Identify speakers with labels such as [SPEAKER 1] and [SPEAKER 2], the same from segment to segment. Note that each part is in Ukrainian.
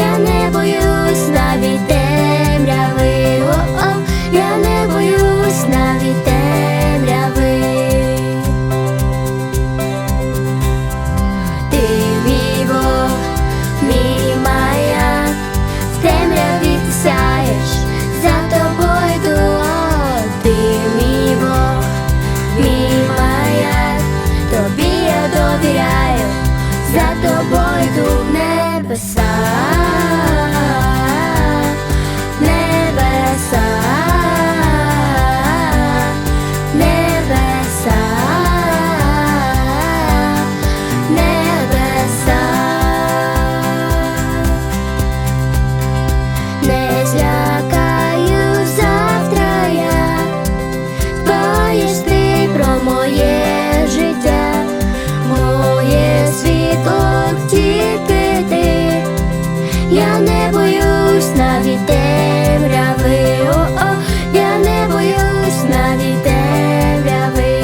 [SPEAKER 1] я не боюсь навіть темряви, о, о я не боюсь навіть темряви. Ти мій Бог, мій маяк, в темряві ти сяєш, за тобою йду, о, ти мій Бог, мій маяк, тобі я довіряю, за тобою йду в небеса. світі темряви, о, я не боюсь навіть темряви.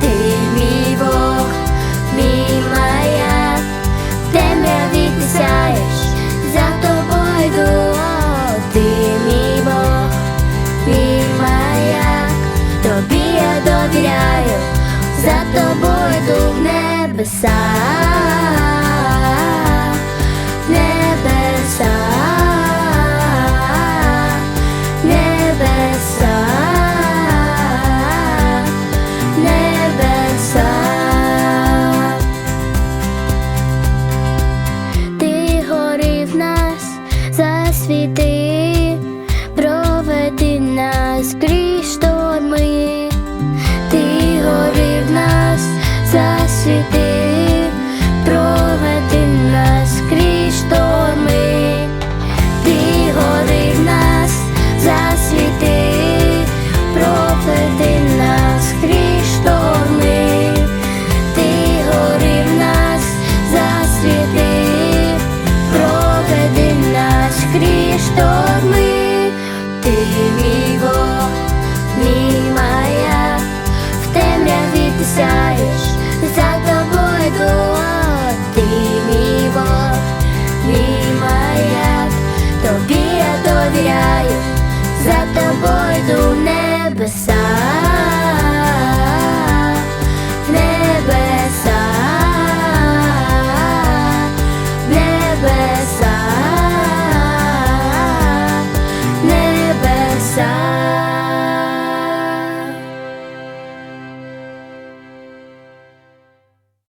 [SPEAKER 1] Ти мій Бог, мій маяк, темряві ти сяєш, за тобою йду, ти мій Бог, мій тобі я довіряю, за тобою йду в небеса. Нас крізь